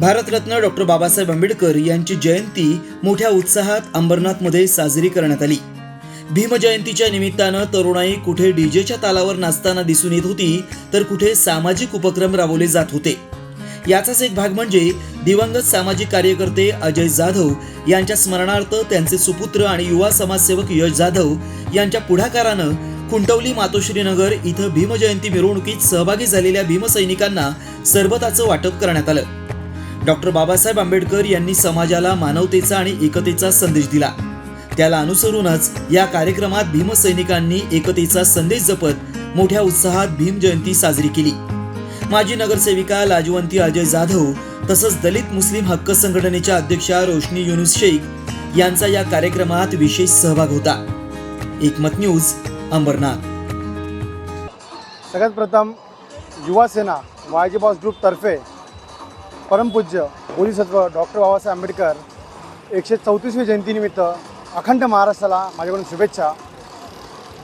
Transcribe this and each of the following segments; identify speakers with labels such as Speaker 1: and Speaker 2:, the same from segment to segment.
Speaker 1: Bharat Ratna doctor Babasaheb Ambedkar यांची जयंती मोठ्या उत्साहात अंबरनाथमध्ये साजरी करण्यात आली. भीमजयंतीच्या निमित्तानं तरुणाई कुठे डीजेच्या तालावर नाचताना दिसून येत होती तर कुठे सामाजिक उपक्रम राबवले जात होते. याचाच एक भाग म्हणजे दिवंगत सामाजिक कार्यकर्ते अजय जाधव यांच्या स्मरणार्थ त्यांचे सुपुत्र आणि युवा समाजसेवक यश जाधव यांच्या पुढाकारानं खुंटवली मातोश्रीनगर इथं भीमजयंती मिरवणुकीत सहभागी झालेल्या भीमसैनिकांना सरबताचं वाटप करण्यात आलं. डॉक्टर बाबासाहेब आंबेडकर यांनी समाजाला मानवतेचा आणि एकतेचा संदेश दिला. त्याला अनुसरूनच या कार्यक्रमात भीमसैनिकांनी एकतेचा संदेश जपत मोठ्या उत्साहात भीम जयंती साजरी केली. माजी नगरसेविका लाजवंती अजय जाधव तसंच दलित मुस्लिम हक्क संघटनेच्या अध्यक्षा रोशनी युनुस शेख यांचा या कार्यक्रमात विशेष सहभाग होता. एकमत न्यूज अंबरनाथ.
Speaker 2: सगळ्यात प्रथम युवा सेना वायजी बॉस ग्रुपतर्फे परमपूज्य बोधिसत्व डॉक्टर बाबासाहेब आंबेडकर एकशे चौतीसवी जयंतीनिमित्त अखंड महाराष्ट्राला माझ्याकडून शुभेच्छा.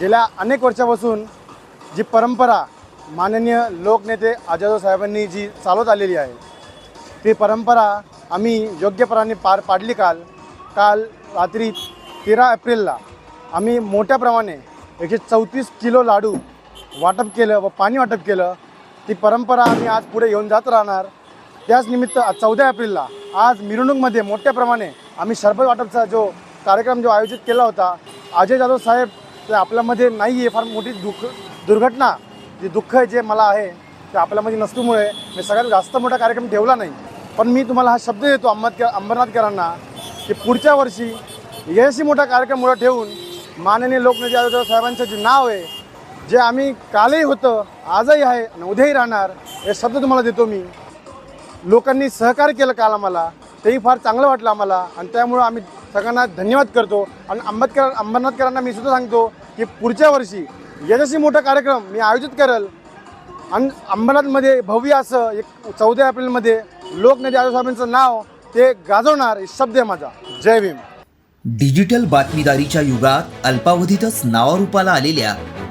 Speaker 2: गेल्या अनेक वर्षापासून जी परंपरा माननीय लोकनेते आजादो साहेबांनी जी चालवत आलेली आहे ती परंपरा आम्ही योग्यपणाने पार पाडली काल. काल रात्री तेरा एप्रिलला आम्ही मोठ्या प्रमाणे एकशे चौतीस किलो लाडू वाटप केलं व पाणी वाटप केलं. ती परंपरा आम्ही आज पुढे घेऊन जात राहणार. त्याच निमित्त चौदा एप्रिलला आज मिरवणूकमध्ये मोठ्या प्रमाणे आम्ही सरबत वाटपचा जो कार्यक्रम जो आयोजित केला होता अजय जाधव साहेब ते आपल्यामध्ये नाही आहे फार मोठी दुःख दुर्घटना जे दुःख आहे जे मला आहे ते आपल्यामध्ये नसल्यामुळे मी सगळ्यात जास्त मोठा कार्यक्रम ठेवला नाही. पण मी तुम्हाला हा शब्द देतो अंबरनाथ अंबरनाथकरांना की पुढच्या वर्षी यशही मोठा कार्यक्रम मोठा ठेवून माननीय लोकनेते आजोबा साहेबांचं जे नाव आहे जे आम्ही कालही होतं आजही आहे आणि उद्याही राहणार हे शब्द तुम्हाला देतो मी. लोकांनी सहकार्य केलं काल आम्हाला. तेही फार चांगलं वाटलं आम्हाला. आणि त्यामुळं आम्ही सगळ्यांना धन्यवाद करतो. आणि आंबेडकर अंबरनाथकरांना मी सुद्धा सांगतो की पुढच्या वर्षी यशस्वी मोठा कार्यक्रम मी आयोजित करेल. आणि अंबरनाथमध्ये भव्य असं एक चौदा एप्रिलमध्ये लोकनेते आजोसाहेबांचं नाव ते गाजवणार शब्द आहे माझा. जय भीम.
Speaker 1: डिजिटल बातमीदारीच्या युगात अल्पावधीतच नावारूपाला आलेल्या